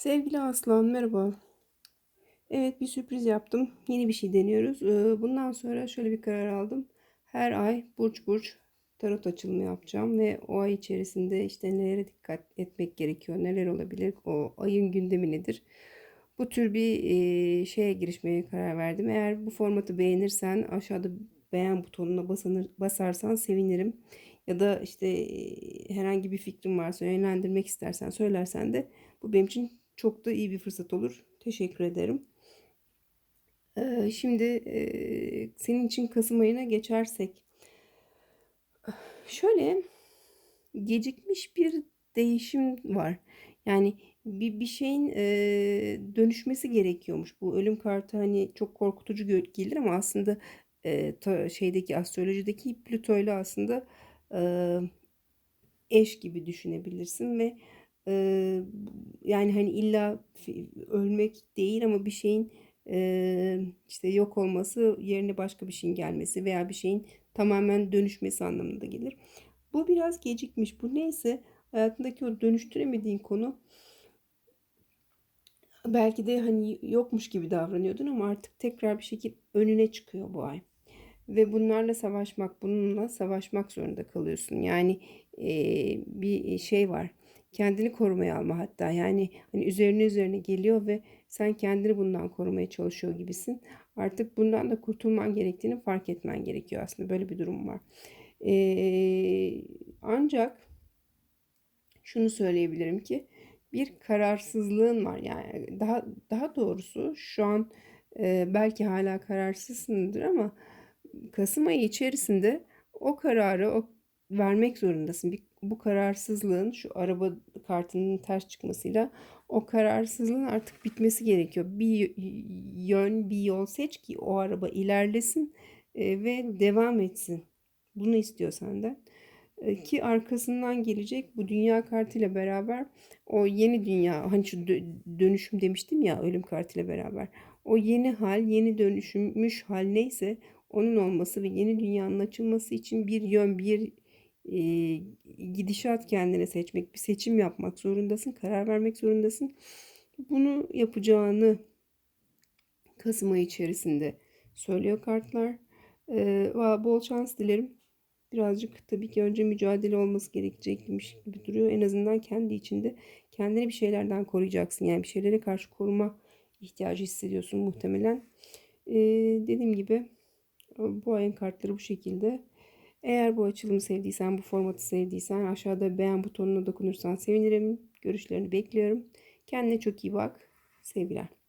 Sevgili Aslan merhaba. Evet bir sürpriz yaptım. Yeni bir şey deniyoruz. Ee, Bundan sonra şöyle bir karar aldım. Her ay burç burç tarot açılımı yapacağım ve o ay içerisinde işte nelere dikkat etmek gerekiyor, neler olabilir, o ayın gündemi nedir? Bu tür bir e, şeye girişmeye karar verdim. Eğer bu formatı beğenirsen aşağıda beğen butonuna basanır, basarsan sevinirim. Ya da işte e, herhangi bir fikrin varsa yönlendirmek istersen söylersen de bu benim için çok da iyi bir fırsat olur. Teşekkür ederim. Ee, şimdi e, senin için Kasım ayına geçersek. Şöyle gecikmiş bir değişim var. Yani bir, bir şeyin e, dönüşmesi gerekiyormuş. Bu ölüm kartı hani çok korkutucu gelir ama aslında e, ta- şeydeki astrolojideki Plüto ile aslında e, eş gibi düşünebilirsin ve e, yani hani illa ölmek değil ama bir şeyin e, işte yok olması yerine başka bir şeyin gelmesi veya bir şeyin tamamen dönüşmesi anlamında gelir. Bu biraz gecikmiş. Bu neyse hayatındaki o dönüştüremediğin konu belki de hani yokmuş gibi davranıyordun ama artık tekrar bir şekilde önüne çıkıyor bu ay. Ve bunlarla savaşmak, bununla savaşmak zorunda kalıyorsun. Yani eee, bir şey var. Kendini korumaya alma hatta. Yani hani üzerine üzerine geliyor ve sen kendini bundan korumaya çalışıyor gibisin. Artık bundan da kurtulman gerektiğini fark etmen gerekiyor aslında. Böyle bir durum var. Eee, ancak şunu söyleyebilirim ki bir kararsızlığın var. Yani daha daha doğrusu şu an e, belki hala kararsızsındır ama Kasım ayı içerisinde o kararı o vermek zorundasın. Bir, bu kararsızlığın şu araba kartının ters çıkmasıyla o kararsızlığın artık bitmesi gerekiyor. Bir yön, bir yol seç ki o araba ilerlesin e, ve devam etsin. Bunu istiyor senden. E, ki arkasından gelecek bu dünya kartıyla beraber o yeni dünya hani şu dö- dönüşüm demiştim ya ölüm kartıyla beraber o yeni hal yeni dönüşmüş hal neyse onun olması ve yeni dünyanın açılması için bir yön bir e, gidişat kendine seçmek bir seçim yapmak zorundasın karar vermek zorundasın bunu yapacağını Kasım ayı içerisinde söylüyor kartlar. E, bol şans dilerim. Birazcık tabii ki önce mücadele olması gerekecekmiş gibi duruyor. En azından kendi içinde kendini bir şeylerden koruyacaksın. Yani bir şeylere karşı koruma ihtiyacı hissediyorsun muhtemelen. Ee, dediğim gibi bu ayın kartları bu şekilde. Eğer bu açılımı sevdiysen, bu formatı sevdiysen aşağıda beğen butonuna dokunursan sevinirim. Görüşlerini bekliyorum. Kendine çok iyi bak. Sevgiler.